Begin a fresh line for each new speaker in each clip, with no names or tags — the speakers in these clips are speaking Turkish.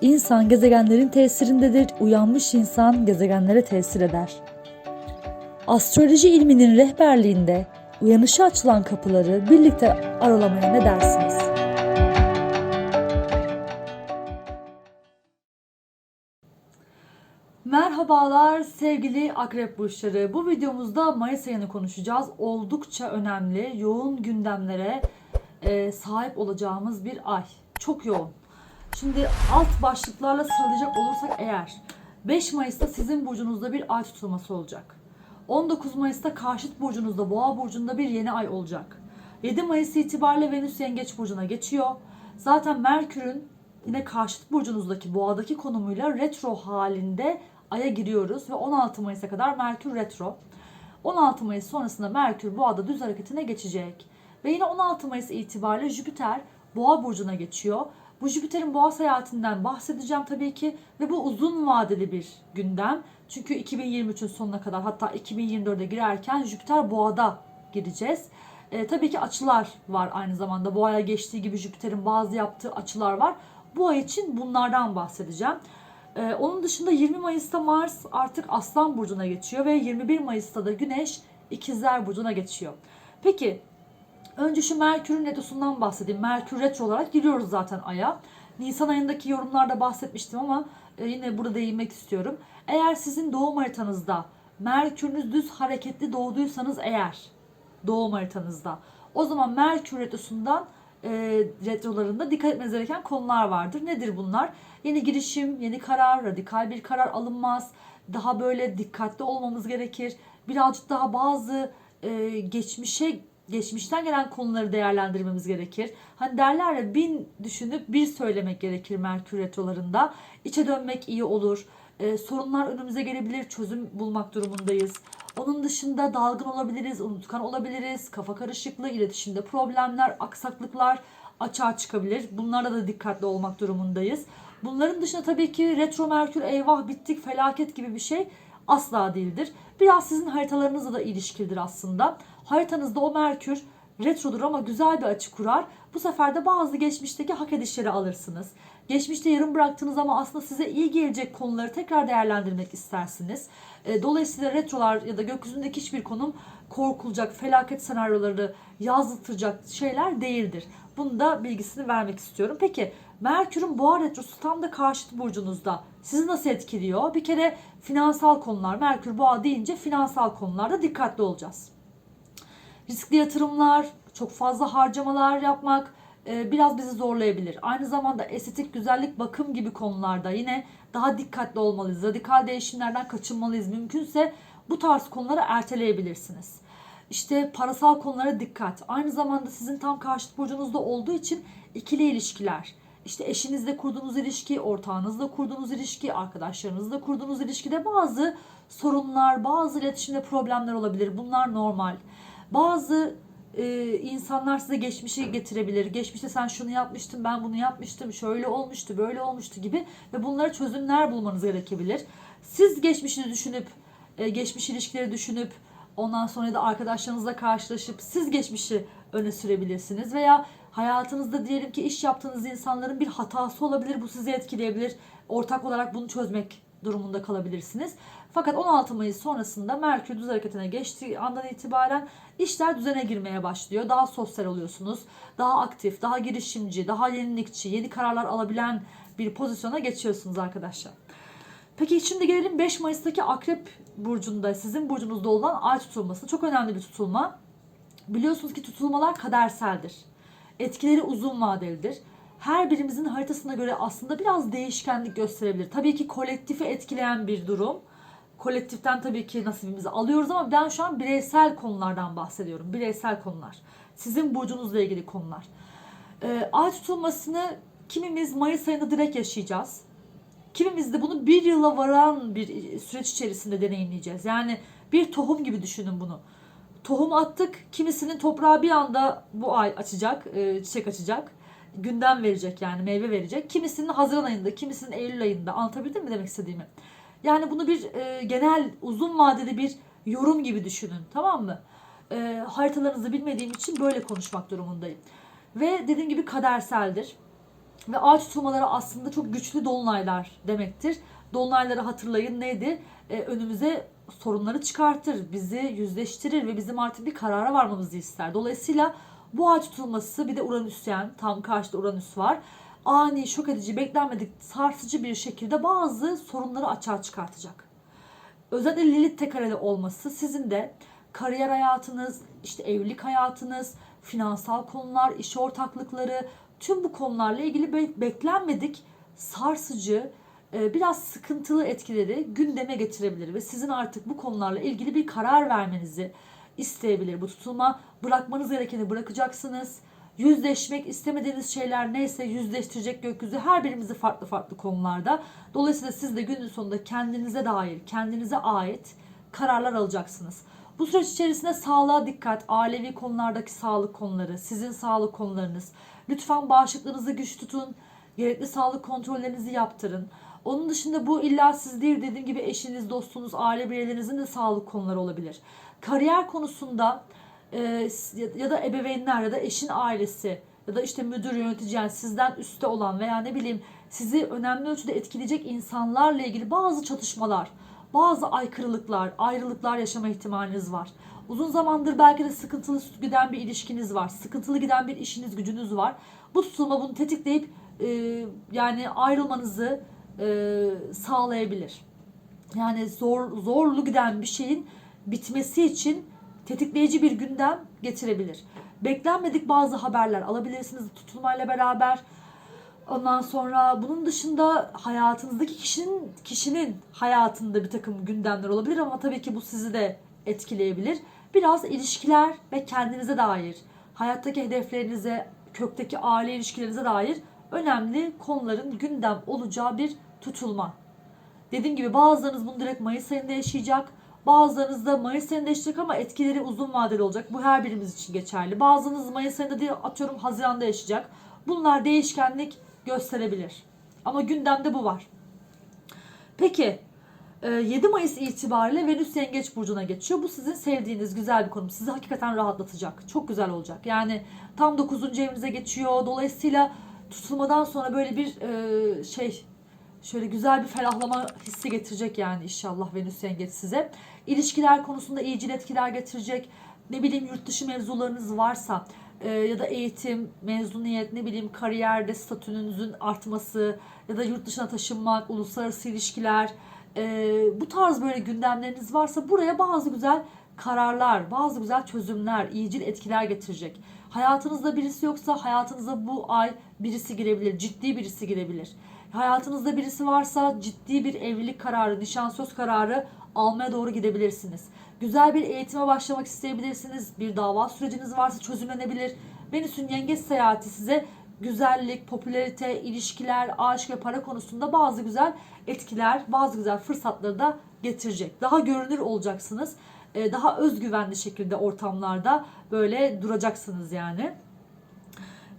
insan gezegenlerin tesirindedir, uyanmış insan gezegenlere tesir eder. Astroloji ilminin rehberliğinde uyanışa açılan kapıları birlikte aralamaya ne dersiniz? Merhabalar sevgili akrep burçları. Bu videomuzda Mayıs ayını konuşacağız. Oldukça önemli, yoğun gündemlere e, sahip olacağımız bir ay. Çok yoğun. Şimdi alt başlıklarla sıralayacak olursak eğer 5 Mayıs'ta sizin burcunuzda bir ay tutulması olacak. 19 Mayıs'ta karşıt burcunuzda Boğa burcunda bir yeni ay olacak. 7 Mayıs itibariyle Venüs Yengeç burcuna geçiyor. Zaten Merkür'ün yine karşıt burcunuzdaki Boğa'daki konumuyla retro halinde aya giriyoruz ve 16 Mayıs'a kadar Merkür retro. 16 Mayıs sonrasında Merkür Boğa'da düz hareketine geçecek. Ve yine 16 Mayıs itibariyle Jüpiter Boğa burcuna geçiyor. Bu Jüpiter'in boğa seyahatinden bahsedeceğim tabii ki ve bu uzun vadeli bir gündem. Çünkü 2023'ün sonuna kadar hatta 2024'e girerken Jüpiter boğada gireceğiz. E, tabii ki açılar var aynı zamanda. Boğaya geçtiği gibi Jüpiter'in bazı yaptığı açılar var. Bu ay için bunlardan bahsedeceğim. E, onun dışında 20 Mayıs'ta Mars artık Aslan Burcu'na geçiyor ve 21 Mayıs'ta da Güneş İkizler Burcu'na geçiyor. Peki Önce şu Merkür'ün retrosundan bahsedeyim. Merkür retro olarak giriyoruz zaten Ay'a. Nisan ayındaki yorumlarda bahsetmiştim ama e, yine burada değinmek istiyorum. Eğer sizin doğum haritanızda Merkür'ünüz düz hareketli doğduysanız eğer doğum haritanızda o zaman Merkür retrosundan e, retrolarında dikkat etmeniz gereken konular vardır. Nedir bunlar? Yeni girişim, yeni karar, radikal bir karar alınmaz. Daha böyle dikkatli olmamız gerekir. Birazcık daha bazı e, geçmişe geçmişten gelen konuları değerlendirmemiz gerekir. Hani derler ya bin düşünüp bir söylemek gerekir Merkür retrolarında. İçe dönmek iyi olur. Ee, sorunlar önümüze gelebilir, çözüm bulmak durumundayız. Onun dışında dalgın olabiliriz, unutkan olabiliriz, kafa karışıklığı, iletişimde problemler, aksaklıklar açığa çıkabilir. Bunlara da dikkatli olmak durumundayız. Bunların dışında tabii ki retro Merkür eyvah bittik felaket gibi bir şey asla değildir. Biraz sizin haritalarınızla da ilişkilidir aslında. Haritanızda o Merkür retrodur ama güzel bir açı kurar. Bu sefer de bazı geçmişteki hak edişleri alırsınız. Geçmişte yarım bıraktığınız ama aslında size iyi gelecek konuları tekrar değerlendirmek istersiniz. E, dolayısıyla retrolar ya da gökyüzündeki hiçbir konum korkulacak, felaket senaryoları yazdırtacak şeyler değildir. Bunu da bilgisini vermek istiyorum. Peki Merkür'ün boğa retrosu tam da karşıt burcunuzda. Sizi nasıl etkiliyor? Bir kere finansal konular. Merkür boğa deyince finansal konularda dikkatli olacağız riskli yatırımlar, çok fazla harcamalar yapmak e, biraz bizi zorlayabilir. Aynı zamanda estetik, güzellik, bakım gibi konularda yine daha dikkatli olmalıyız. Radikal değişimlerden kaçınmalıyız. Mümkünse bu tarz konuları erteleyebilirsiniz. İşte parasal konulara dikkat. Aynı zamanda sizin tam karşıt burcunuzda olduğu için ikili ilişkiler, işte eşinizle kurduğunuz ilişki, ortağınızla kurduğunuz ilişki, arkadaşlarınızla kurduğunuz ilişkide bazı sorunlar, bazı iletişimde problemler olabilir. Bunlar normal. Bazı e, insanlar size geçmişi getirebilir. Geçmişte sen şunu yapmıştın, ben bunu yapmıştım, şöyle olmuştu, böyle olmuştu gibi ve bunlara çözümler bulmanız gerekebilir. Siz geçmişini düşünüp, e, geçmiş ilişkileri düşünüp, ondan sonra da arkadaşlarınızla karşılaşıp siz geçmişi öne sürebilirsiniz veya hayatınızda diyelim ki iş yaptığınız insanların bir hatası olabilir, bu sizi etkileyebilir. Ortak olarak bunu çözmek durumunda kalabilirsiniz. Fakat 16 Mayıs sonrasında Merkür düz hareketine geçtiği andan itibaren işler düzene girmeye başlıyor. Daha sosyal oluyorsunuz. Daha aktif, daha girişimci, daha yenilikçi, yeni kararlar alabilen bir pozisyona geçiyorsunuz arkadaşlar. Peki şimdi gelelim 5 Mayıs'taki Akrep burcunda, sizin burcunuzda olan ay tutulması. Çok önemli bir tutulma. Biliyorsunuz ki tutulmalar kaderseldir. Etkileri uzun vadelidir her birimizin haritasına göre aslında biraz değişkenlik gösterebilir. Tabii ki kolektifi etkileyen bir durum. Kolektiften tabii ki nasibimizi alıyoruz ama ben şu an bireysel konulardan bahsediyorum. Bireysel konular. Sizin burcunuzla ilgili konular. Ee, ay tutulmasını kimimiz Mayıs ayında direkt yaşayacağız. Kimimiz de bunu bir yıla varan bir süreç içerisinde deneyimleyeceğiz. Yani bir tohum gibi düşünün bunu. Tohum attık. Kimisinin toprağı bir anda bu ay açacak, e, çiçek açacak. Gündem verecek yani meyve verecek. Kimisinin Haziran ayında, kimisinin Eylül ayında. Anlatabildim mi demek istediğimi? Yani bunu bir e, genel uzun vadede bir yorum gibi düşünün. Tamam mı? E, haritalarınızı bilmediğim için böyle konuşmak durumundayım. Ve dediğim gibi kaderseldir. Ve ağaç tutulmaları aslında çok güçlü dolunaylar demektir. Dolunayları hatırlayın neydi? Ee, önümüze sorunları çıkartır, bizi yüzleştirir ve bizim artık bir karara varmamızı ister. Dolayısıyla bu ağaç tutulması bir de Uranüsyen, tam karşıda Uranüs var. Ani, şok edici, beklenmedik, sarsıcı bir şekilde bazı sorunları açığa çıkartacak. Özellikle Lilith tekareli olması sizin de kariyer hayatınız, işte evlilik hayatınız, finansal konular, iş ortaklıkları, tüm bu konularla ilgili be- beklenmedik, sarsıcı, e, biraz sıkıntılı etkileri gündeme getirebilir ve sizin artık bu konularla ilgili bir karar vermenizi isteyebilir. Bu tutulma bırakmanız gerekeni bırakacaksınız. Yüzleşmek istemediğiniz şeyler neyse yüzleştirecek gökyüzü her birimizi farklı farklı konularda. Dolayısıyla siz de günün sonunda kendinize dair, kendinize ait kararlar alacaksınız. Bu süreç içerisinde sağlığa dikkat, ailevi konulardaki sağlık konuları, sizin sağlık konularınız. Lütfen bağışıklığınızı güç tutun. Gerekli sağlık kontrollerinizi yaptırın. Onun dışında bu illa siz değil dediğim gibi eşiniz, dostunuz, aile bireylerinizin de sağlık konuları olabilir. Kariyer konusunda e, ya da ebeveynler ya da eşin ailesi ya da işte müdür yönetici yani sizden üstte olan veya ne bileyim sizi önemli ölçüde etkileyecek insanlarla ilgili bazı çatışmalar, bazı aykırılıklar, ayrılıklar yaşama ihtimaliniz var. Uzun zamandır belki de sıkıntılı giden bir ilişkiniz var. Sıkıntılı giden bir işiniz, gücünüz var. Bu tutulma bunu tetikleyip e, yani ayrılmanızı e, sağlayabilir. Yani zor zorlu giden bir şeyin bitmesi için tetikleyici bir gündem getirebilir. Beklenmedik bazı haberler alabilirsiniz tutulmayla beraber. Ondan sonra bunun dışında hayatınızdaki kişinin kişinin hayatında bir takım gündemler olabilir ama tabii ki bu sizi de etkileyebilir. Biraz ilişkiler ve kendinize dair, hayattaki hedeflerinize, kökteki aile ilişkilerinize dair önemli konuların gündem olacağı bir tutulma. Dediğim gibi bazılarınız bunu direkt Mayıs ayında yaşayacak. Bazılarınız da Mayıs ayında yaşayacak ama etkileri uzun vadeli olacak. Bu her birimiz için geçerli. Bazınız Mayıs ayında değil atıyorum Haziran'da yaşayacak. Bunlar değişkenlik gösterebilir. Ama gündemde bu var. Peki 7 Mayıs itibariyle Venüs Yengeç Burcu'na geçiyor. Bu sizin sevdiğiniz güzel bir konu. Sizi hakikaten rahatlatacak. Çok güzel olacak. Yani tam 9. evinize geçiyor. Dolayısıyla tutulmadan sonra böyle bir e, şey şöyle güzel bir ferahlama hissi getirecek yani inşallah Venüs Yengeç size. İlişkiler konusunda iyicil etkiler getirecek. Ne bileyim yurt dışı mevzularınız varsa e, ya da eğitim, mezuniyet, ne bileyim kariyerde statünüzün artması ya da yurt dışına taşınmak, uluslararası ilişkiler, e, bu tarz böyle gündemleriniz varsa buraya bazı güzel kararlar, bazı güzel çözümler, iyicil etkiler getirecek. Hayatınızda birisi yoksa hayatınıza bu ay birisi girebilir, ciddi birisi girebilir. Hayatınızda birisi varsa ciddi bir evlilik kararı, nişan söz kararı almaya doğru gidebilirsiniz. Güzel bir eğitime başlamak isteyebilirsiniz. Bir dava süreciniz varsa çözümlenebilir. Venüs'ün yengeç seyahati size güzellik, popülarite, ilişkiler, aşk ve para konusunda bazı güzel etkiler, bazı güzel fırsatları da getirecek. Daha görünür olacaksınız. Ee, daha özgüvenli şekilde ortamlarda böyle duracaksınız yani.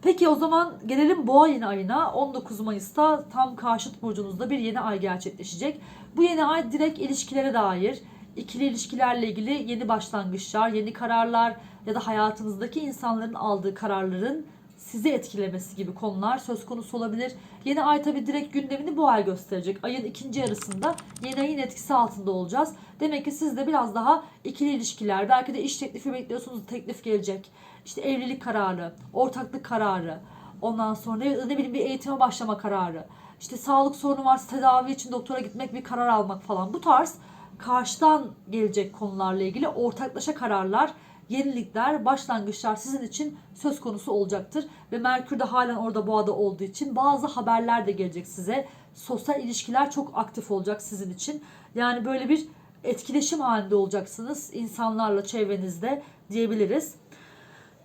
Peki o zaman gelelim boğa yeni ayına. 19 Mayıs'ta tam karşıt burcunuzda bir yeni ay gerçekleşecek. Bu yeni ay direkt ilişkilere dair, ikili ilişkilerle ilgili yeni başlangıçlar, yeni kararlar ya da hayatınızdaki insanların aldığı kararların sizi etkilemesi gibi konular söz konusu olabilir. Yeni ay tabi direkt gündemini bu ay gösterecek. Ayın ikinci yarısında yeni ayın etkisi altında olacağız. Demek ki siz de biraz daha ikili ilişkiler, belki de iş teklifi bekliyorsunuz, teklif gelecek. İşte evlilik kararı, ortaklık kararı, ondan sonra ne, ne bileyim bir eğitime başlama kararı. İşte sağlık sorunu varsa tedavi için doktora gitmek, bir karar almak falan. Bu tarz karşıdan gelecek konularla ilgili ortaklaşa kararlar yenilikler, başlangıçlar sizin için söz konusu olacaktır. Ve Merkür de halen orada boğada olduğu için bazı haberler de gelecek size. Sosyal ilişkiler çok aktif olacak sizin için. Yani böyle bir etkileşim halinde olacaksınız insanlarla çevrenizde diyebiliriz.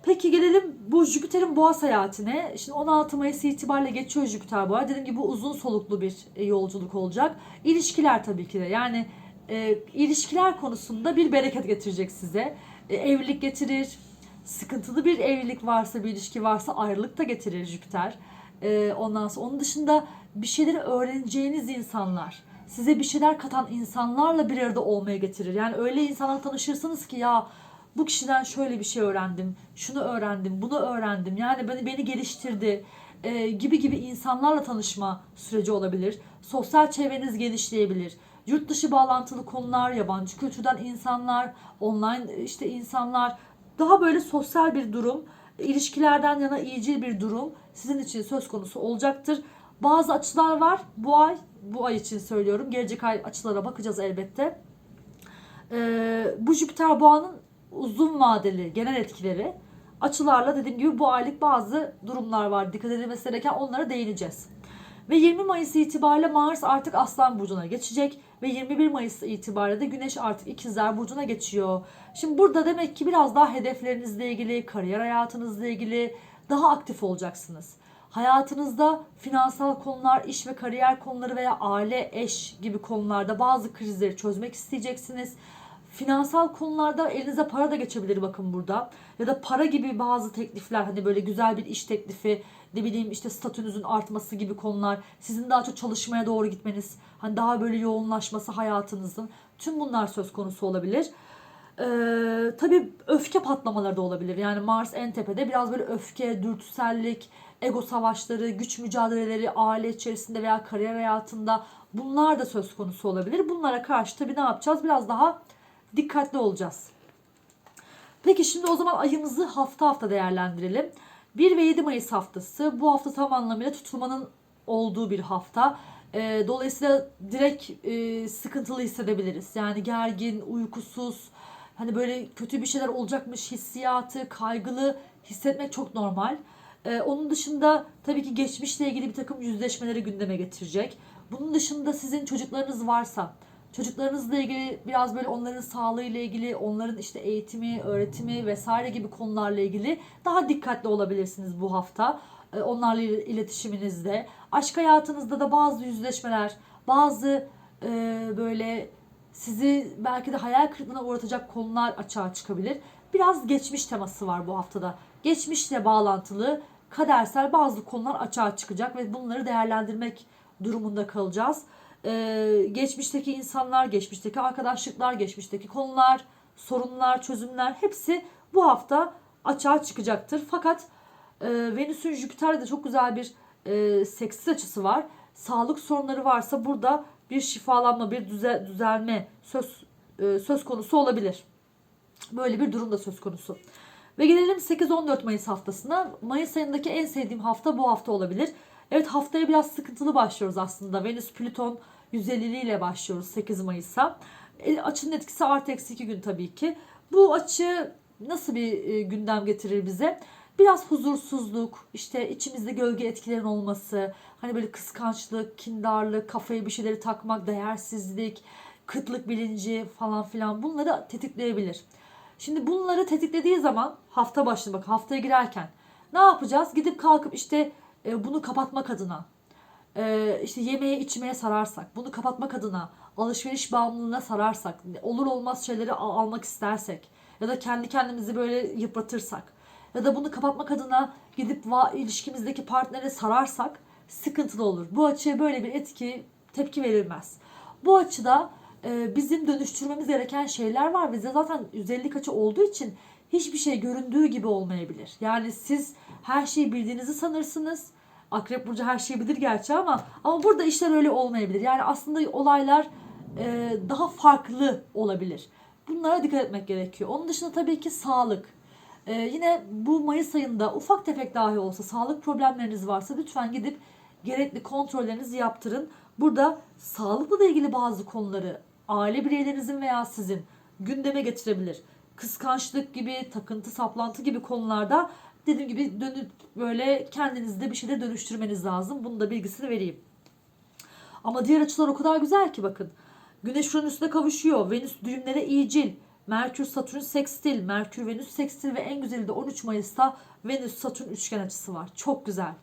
Peki gelelim bu Jüpiter'in boğa seyahatine. Şimdi 16 Mayıs itibariyle geçiyor Jüpiter boğa. Dediğim gibi uzun soluklu bir e, yolculuk olacak. İlişkiler tabii ki de. Yani e, ilişkiler konusunda bir bereket getirecek size. E, evlilik getirir. Sıkıntılı bir evlilik varsa, bir ilişki varsa ayrılık da getirir Jüpiter. E, ondan sonra onun dışında bir şeyleri öğreneceğiniz insanlar, size bir şeyler katan insanlarla bir arada olmaya getirir. Yani öyle insanlarla tanışırsınız ki ya bu kişiden şöyle bir şey öğrendim, şunu öğrendim, bunu öğrendim. Yani beni beni geliştirdi e, gibi gibi insanlarla tanışma süreci olabilir. Sosyal çevreniz genişleyebilir. Yurt dışı bağlantılı konular, yabancı kültürden insanlar, online işte insanlar, daha böyle sosyal bir durum, ilişkilerden yana iyicil bir durum sizin için söz konusu olacaktır. Bazı açılar var bu ay, bu ay için söylüyorum. Gelecek ay açılara bakacağız elbette. Ee, bu Jüpiter boğanın uzun vadeli genel etkileri açılarla dediğim gibi bu aylık bazı durumlar var. Dikkat edilmesi gereken onlara değineceğiz. Ve 20 Mayıs itibariyle Mars artık Aslan Burcu'na geçecek. Ve 21 Mayıs itibariyle de Güneş artık İkizler Burcu'na geçiyor. Şimdi burada demek ki biraz daha hedeflerinizle ilgili, kariyer hayatınızla ilgili daha aktif olacaksınız. Hayatınızda finansal konular, iş ve kariyer konuları veya aile, eş gibi konularda bazı krizleri çözmek isteyeceksiniz. Finansal konularda elinize para da geçebilir bakın burada. Ya da para gibi bazı teklifler hani böyle güzel bir iş teklifi ne bileyim işte statünüzün artması gibi konular. Sizin daha çok çalışmaya doğru gitmeniz. Hani daha böyle yoğunlaşması hayatınızın. Tüm bunlar söz konusu olabilir. Ee, tabii öfke patlamaları da olabilir. Yani Mars en tepede biraz böyle öfke, dürtüsellik, ego savaşları, güç mücadeleleri aile içerisinde veya kariyer hayatında bunlar da söz konusu olabilir. Bunlara karşı tabii ne yapacağız? Biraz daha dikkatli olacağız. Peki şimdi o zaman ayımızı hafta hafta değerlendirelim. 1 ve 7 Mayıs haftası bu hafta tam anlamıyla tutulmanın olduğu bir hafta. Ee, dolayısıyla direkt e, sıkıntılı hissedebiliriz. Yani gergin, uykusuz, hani böyle kötü bir şeyler olacakmış hissiyatı, kaygılı hissetmek çok normal. Ee, onun dışında tabii ki geçmişle ilgili bir takım yüzleşmeleri gündeme getirecek. Bunun dışında sizin çocuklarınız varsa, çocuklarınızla ilgili biraz böyle onların sağlığıyla ilgili, onların işte eğitimi, öğretimi vesaire gibi konularla ilgili daha dikkatli olabilirsiniz bu hafta. Ee, Onlarla il- iletişiminizde. Aşk hayatınızda da bazı yüzleşmeler, bazı e, böyle sizi belki de hayal kırıklığına uğratacak konular açığa çıkabilir. Biraz geçmiş teması var bu haftada. Geçmişle bağlantılı kadersel bazı konular açığa çıkacak ve bunları değerlendirmek durumunda kalacağız. Ee, geçmişteki insanlar, geçmişteki arkadaşlıklar, geçmişteki konular, sorunlar, çözümler hepsi bu hafta açığa çıkacaktır. Fakat e, Venüs'ün Jüpiter'de de çok güzel bir e, seksis açısı var. Sağlık sorunları varsa burada bir şifalanma, bir düze, düzelme söz e, söz konusu olabilir. Böyle bir durum da söz konusu. Ve gelelim 8-14 Mayıs haftasına. Mayıs ayındaki en sevdiğim hafta bu hafta olabilir. Evet haftaya biraz sıkıntılı başlıyoruz aslında. Venüs Plüton 150 ile başlıyoruz 8 Mayıs'a. E, açının etkisi artı eksi 2 gün tabii ki. Bu açı nasıl bir e, gündem getirir bize? Biraz huzursuzluk, işte içimizde gölge etkilerin olması, hani böyle kıskançlık, kindarlık, kafaya bir şeyleri takmak, değersizlik, kıtlık bilinci falan filan bunları tetikleyebilir. Şimdi bunları tetiklediği zaman hafta başında bak haftaya girerken ne yapacağız? Gidip kalkıp işte e, bunu kapatmak adına e, işte yemeğe içmeye sararsak, bunu kapatmak adına alışveriş bağımlılığına sararsak, olur olmaz şeyleri al- almak istersek ya da kendi kendimizi böyle yıpratırsak ya da bunu kapatmak adına gidip va- ilişkimizdeki partnere sararsak sıkıntılı olur. Bu açıya böyle bir etki tepki verilmez. Bu açıda e, bizim dönüştürmemiz gereken şeyler var ve zaten 150 açı olduğu için hiçbir şey göründüğü gibi olmayabilir. Yani siz her şeyi bildiğinizi sanırsınız. Akrep burcu her şeyi bilir gerçi ama ama burada işler öyle olmayabilir. Yani aslında olaylar e, daha farklı olabilir. Bunlara dikkat etmek gerekiyor. Onun dışında tabii ki sağlık. E, yine bu Mayıs ayında ufak tefek dahi olsa sağlık problemleriniz varsa lütfen gidip gerekli kontrollerinizi yaptırın. Burada sağlıkla da ilgili bazı konuları aile bireylerinizin veya sizin gündeme getirebilir. Kıskançlık gibi, takıntı, saplantı gibi konularda dediğim gibi dönüp böyle kendinizde bir şeyler dönüştürmeniz lazım. Bunun da bilgisini vereyim. Ama diğer açılar o kadar güzel ki bakın. Güneş Uranüs'le kavuşuyor. Venüs düğümlere iyicil. Merkür Satürn sekstil, Merkür Venüs sekstil ve en güzeli de 13 Mayıs'ta Venüs Satürn üçgen açısı var. Çok güzel.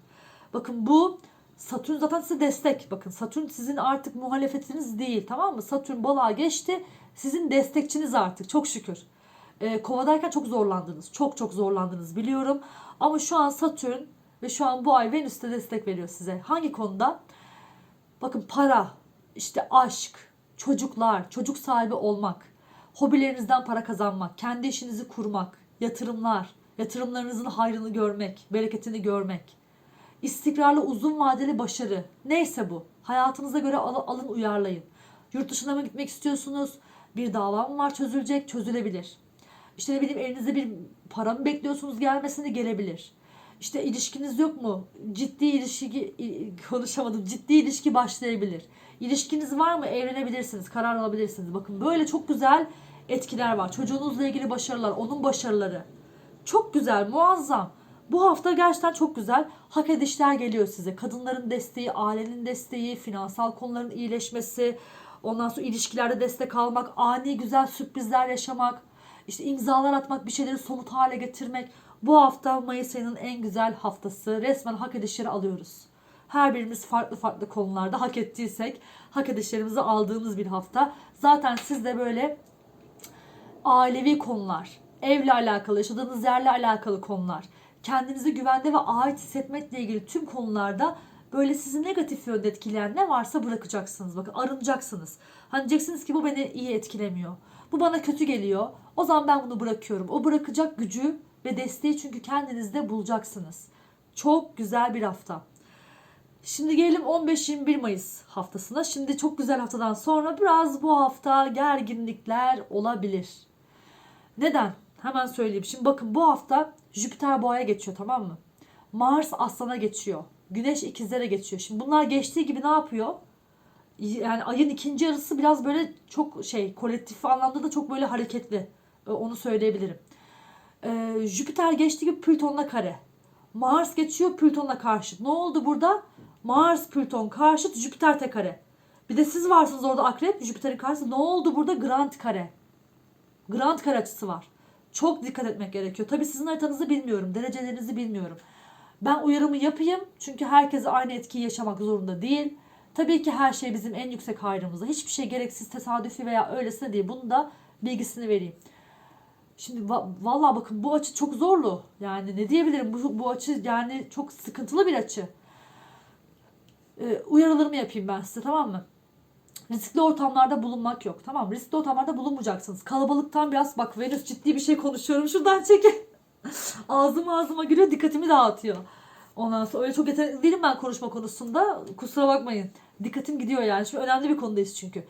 Bakın bu Satürn zaten size destek. Bakın Satürn sizin artık muhalefetiniz değil tamam mı? Satürn balığa geçti. Sizin destekçiniz artık çok şükür. Ee, kovadayken çok zorlandınız. Çok çok zorlandınız biliyorum. Ama şu an Satürn ve şu an bu ay Venüs de destek veriyor size. Hangi konuda? Bakın para, işte aşk, çocuklar, çocuk sahibi olmak, hobilerinizden para kazanmak, kendi işinizi kurmak, yatırımlar, yatırımlarınızın hayrını görmek, bereketini görmek, istikrarlı uzun vadeli başarı. Neyse bu. Hayatınıza göre al- alın uyarlayın. Yurt dışına mı gitmek istiyorsunuz? Bir dava mı var çözülecek? Çözülebilir. İşte ne bileyim elinizde bir para mı bekliyorsunuz gelmesini gelebilir. İşte ilişkiniz yok mu? Ciddi ilişki konuşamadım. Ciddi ilişki başlayabilir. İlişkiniz var mı? Evlenebilirsiniz, karar alabilirsiniz. Bakın böyle çok güzel etkiler var. Çocuğunuzla ilgili başarılar, onun başarıları. Çok güzel, muazzam. Bu hafta gerçekten çok güzel. Hak edişler geliyor size. Kadınların desteği, ailenin desteği, finansal konuların iyileşmesi, ondan sonra ilişkilerde destek almak, ani güzel sürprizler yaşamak, işte imzalar atmak, bir şeyleri somut hale getirmek. Bu hafta Mayıs ayının en güzel haftası. Resmen hak edişleri alıyoruz. Her birimiz farklı farklı konularda hak ettiysek hak edişlerimizi aldığımız bir hafta. Zaten siz de böyle ailevi konular, evle alakalı, yaşadığınız yerle alakalı konular, kendinizi güvende ve ait hissetmekle ilgili tüm konularda böyle sizi negatif yönde etkileyen ne varsa bırakacaksınız. Bakın arınacaksınız. Hani diyeceksiniz ki bu beni iyi etkilemiyor. Bu bana kötü geliyor. O zaman ben bunu bırakıyorum. O bırakacak gücü ve desteği çünkü kendinizde bulacaksınız. Çok güzel bir hafta. Şimdi gelelim 15-21 Mayıs haftasına. Şimdi çok güzel haftadan sonra biraz bu hafta gerginlikler olabilir. Neden? Hemen söyleyeyim. Şimdi bakın bu hafta Jüpiter boğaya geçiyor tamam mı? Mars aslana geçiyor. Güneş ikizlere geçiyor. Şimdi bunlar geçtiği gibi ne yapıyor? Yani ayın ikinci yarısı biraz böyle çok şey kolektif anlamda da çok böyle hareketli. Onu söyleyebilirim. Ee, Jüpiter geçtiği gibi Plüton'la kare. Mars geçiyor Plüton'la karşıt. Ne oldu burada? Mars Plüton karşıt Jüpiter tek kare. Bir de siz varsınız orada akrep Jüpiter'in karşısında. Ne oldu burada? Grand kare. Grand kare açısı var. Çok dikkat etmek gerekiyor. Tabii sizin haritanızı bilmiyorum. Derecelerinizi bilmiyorum. Ben uyarımı yapayım. Çünkü herkes aynı etkiyi yaşamak zorunda değil. Tabii ki her şey bizim en yüksek hayrımıza. Hiçbir şey gereksiz, tesadüfi veya öylesine değil. Bunun da bilgisini vereyim. Şimdi va- vallahi bakın bu açı çok zorlu. Yani ne diyebilirim? Bu, bu açı yani çok sıkıntılı bir açı. Ee, uyarılarımı yapayım ben size tamam mı? Riskli ortamlarda bulunmak yok. Tamam? Riskli ortamlarda bulunmayacaksınız. Kalabalıktan biraz bak Venüs ciddi bir şey konuşuyorum. Şuradan çekin. Ağzım ağzıma giriyor dikkatimi dağıtıyor. Ondan sonra öyle çok yetenekli değilim ben konuşma konusunda. Kusura bakmayın. Dikkatim gidiyor yani. Şimdi önemli bir konudayız çünkü.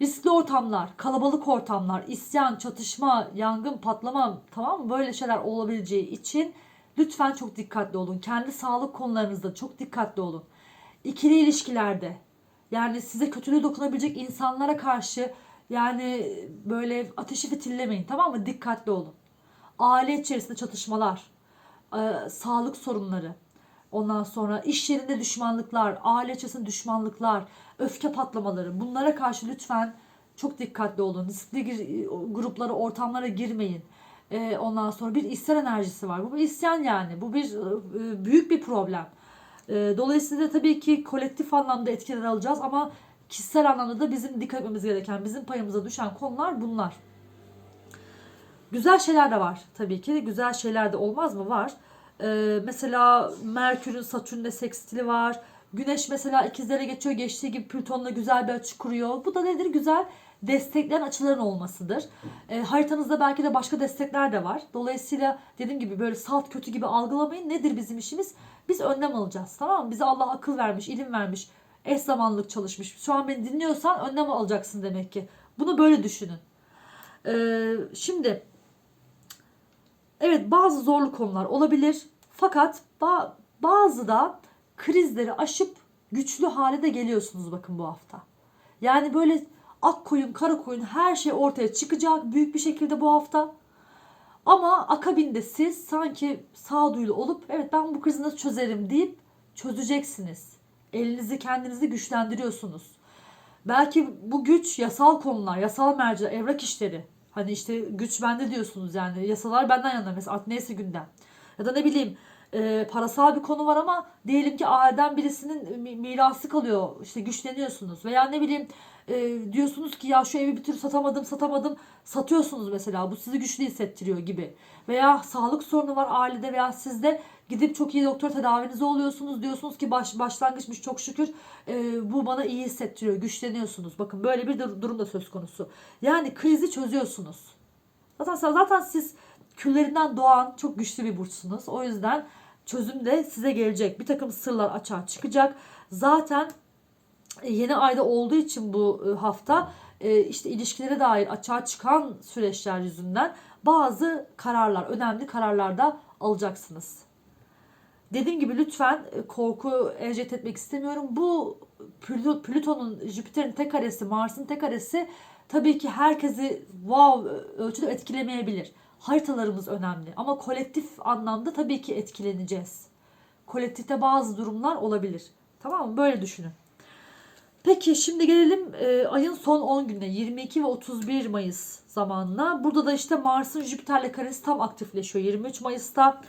Riskli ortamlar, kalabalık ortamlar, isyan, çatışma, yangın, patlama tamam mı? Böyle şeyler olabileceği için lütfen çok dikkatli olun. Kendi sağlık konularınızda çok dikkatli olun. İkili ilişkilerde yani size kötülüğü dokunabilecek insanlara karşı yani böyle ateşi fitillemeyin tamam mı? Dikkatli olun. Aile içerisinde çatışmalar, e, sağlık sorunları, ondan sonra iş yerinde düşmanlıklar, aile içerisinde düşmanlıklar, öfke patlamaları bunlara karşı lütfen çok dikkatli olun. Riskli gir- gruplara, ortamlara girmeyin. E, ondan sonra bir isyan enerjisi var. Bu bir isyan yani. Bu bir e, büyük bir problem. E, dolayısıyla tabii ki kolektif anlamda etkiler alacağız ama kişisel anlamda da bizim dikkat etmemiz gereken, bizim payımıza düşen konular bunlar. Güzel şeyler de var tabii ki. Güzel şeyler de olmaz mı? Var. Ee, mesela Merkür'ün Satürn'le sekstili var. Güneş mesela ikizlere geçiyor. Geçtiği gibi Plüton'la güzel bir açı kuruyor. Bu da nedir? Güzel destekleyen açıların olmasıdır. Ee, haritanızda belki de başka destekler de var. Dolayısıyla dediğim gibi böyle salt kötü gibi algılamayın. Nedir bizim işimiz? Biz önlem alacağız. Tamam mı? Bize Allah akıl vermiş, ilim vermiş. Eş zamanlık çalışmış. Şu an beni dinliyorsan önlem alacaksın demek ki. Bunu böyle düşünün. Ee, şimdi Evet bazı zorlu konular olabilir. Fakat ba- bazı da krizleri aşıp güçlü hale de geliyorsunuz bakın bu hafta. Yani böyle ak koyun kara koyun her şey ortaya çıkacak büyük bir şekilde bu hafta. Ama akabinde siz sanki sağduyulu olup evet ben bu krizi nasıl çözerim deyip çözeceksiniz. Elinizi kendinizi güçlendiriyorsunuz. Belki bu güç yasal konular, yasal merci, evrak işleri, Hani işte güç bende diyorsunuz yani. Yasalar benden yana mesela neyse gündem. Ya da ne bileyim e, parasal bir konu var ama diyelim ki aileden birisinin mi- mirası kalıyor. işte güçleniyorsunuz. Veya ne bileyim e, diyorsunuz ki ya şu evi bir türlü satamadım satamadım satıyorsunuz mesela. Bu sizi güçlü hissettiriyor gibi. Veya sağlık sorunu var ailede veya sizde gidip çok iyi doktor tedavinize oluyorsunuz. Diyorsunuz ki baş, başlangıçmış çok şükür e, bu bana iyi hissettiriyor. Güçleniyorsunuz. Bakın böyle bir dur- durum da söz konusu. Yani krizi çözüyorsunuz. Zaten zaten siz küllerinden doğan çok güçlü bir burçsunuz. O yüzden çözüm de size gelecek. Bir takım sırlar açığa çıkacak. Zaten e, yeni ayda olduğu için bu e, hafta e, işte ilişkilere dair açığa çıkan süreçler yüzünden bazı kararlar, önemli kararlar da alacaksınız. Dediğim gibi lütfen korku enjet etmek istemiyorum. Bu Plü- Plüton'un, Jüpiter'in tek karesi, Mars'ın tek karesi tabii ki herkesi wow ölçüde etkilemeyebilir. Haritalarımız önemli ama kolektif anlamda tabii ki etkileneceğiz. Kolektifte bazı durumlar olabilir. Tamam mı? Böyle düşünün. Peki şimdi gelelim e, ayın son 10 gününe 22 ve 31 Mayıs zamanına. Burada da işte Mars'ın Jüpiter'le karesi tam aktifleşiyor. 23 Mayıs'ta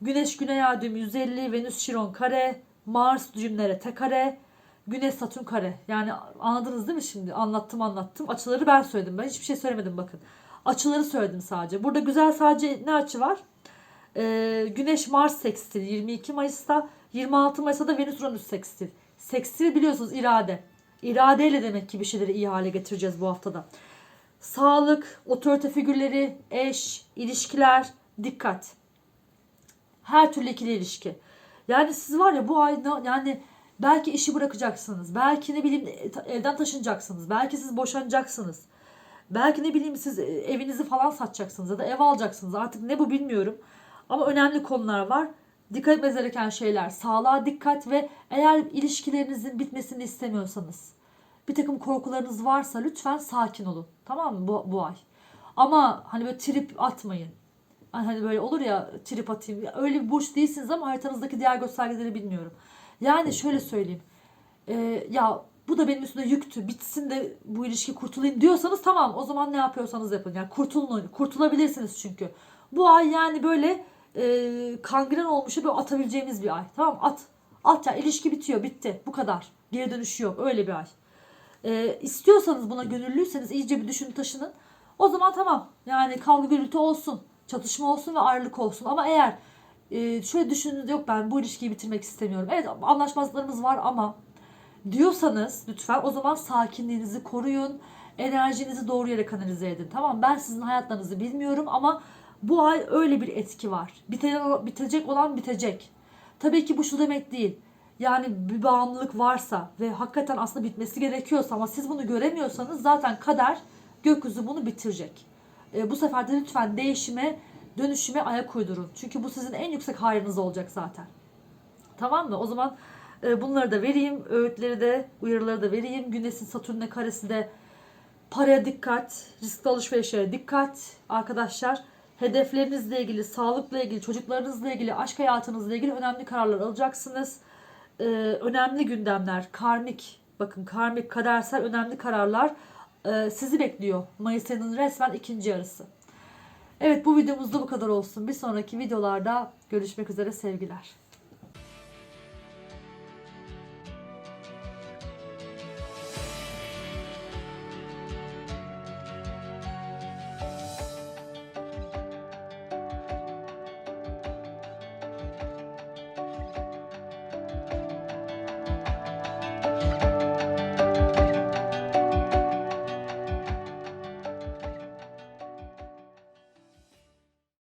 Güneş Güney Ay düğümü 150, Venüs Şiron kare, Mars düğümlere tek kare, Güneş Satürn kare. Yani anladınız değil mi şimdi? Anlattım anlattım. Açıları ben söyledim. Ben hiçbir şey söylemedim bakın. Açıları söyledim sadece. Burada güzel sadece ne açı var? Ee, Güneş Mars sekstil 22 Mayıs'ta, 26 Mayıs'ta da Venüs Uranüs sekstil. Sekstil biliyorsunuz irade. İradeyle demek ki bir şeyleri iyi hale getireceğiz bu haftada. Sağlık, otorite figürleri, eş, ilişkiler, dikkat. Her türlü ikili ilişki. Yani siz var ya bu ay yani belki işi bırakacaksınız. Belki ne bileyim evden taşınacaksınız. Belki siz boşanacaksınız. Belki ne bileyim siz e, evinizi falan satacaksınız ya da ev alacaksınız. Artık ne bu bilmiyorum. Ama önemli konular var. Dikkat etmeniz gereken şeyler. Sağlığa dikkat ve eğer ilişkilerinizin bitmesini istemiyorsanız bir takım korkularınız varsa lütfen sakin olun. Tamam mı bu, bu ay? Ama hani böyle trip atmayın. Hani böyle olur ya trip atayım. Öyle bir burç değilsiniz ama haritanızdaki diğer göstergeleri bilmiyorum. Yani şöyle söyleyeyim. Ee, ya bu da benim üstümde yüktü. Bitsin de bu ilişki kurtulayım diyorsanız tamam o zaman ne yapıyorsanız yapın. Yani kurtulun, kurtulabilirsiniz çünkü. Bu ay yani böyle e, kangren olmuşa böyle atabileceğimiz bir ay. Tamam at. At ya ilişki bitiyor bitti. Bu kadar. Geri dönüşü yok. Öyle bir ay. E, istiyorsanız buna gönüllüyseniz iyice bir düşünün taşının. O zaman tamam. Yani kavga gürültü olsun. Çatışma olsun ve ayrılık olsun. Ama eğer e, şöyle düşünün yok ben bu ilişkiyi bitirmek istemiyorum. Evet anlaşmazlıklarımız var ama diyorsanız lütfen o zaman sakinliğinizi koruyun. Enerjinizi doğru yere kanalize edin. Tamam ben sizin hayatlarınızı bilmiyorum ama bu ay öyle bir etki var. Bite, bitecek olan bitecek. Tabii ki bu şu demek değil. Yani bir bağımlılık varsa ve hakikaten aslında bitmesi gerekiyorsa ama siz bunu göremiyorsanız zaten kader gökyüzü bunu bitirecek. E, bu sefer de lütfen değişime, dönüşüme ayak uydurun. Çünkü bu sizin en yüksek hayrınız olacak zaten. Tamam mı? O zaman bunları da vereyim. Öğütleri de, uyarıları da vereyim. Güneşin Satürn'le karesi de paraya dikkat, riskli alışverişlere dikkat arkadaşlar. Hedeflerinizle ilgili, sağlıkla ilgili, çocuklarınızla ilgili, aşk hayatınızla ilgili önemli kararlar alacaksınız. Ee, önemli gündemler, karmik, bakın karmik, kadersel önemli kararlar e, sizi bekliyor. Mayıs ayının resmen ikinci yarısı. Evet bu videomuzda bu kadar olsun. Bir sonraki videolarda görüşmek üzere sevgiler.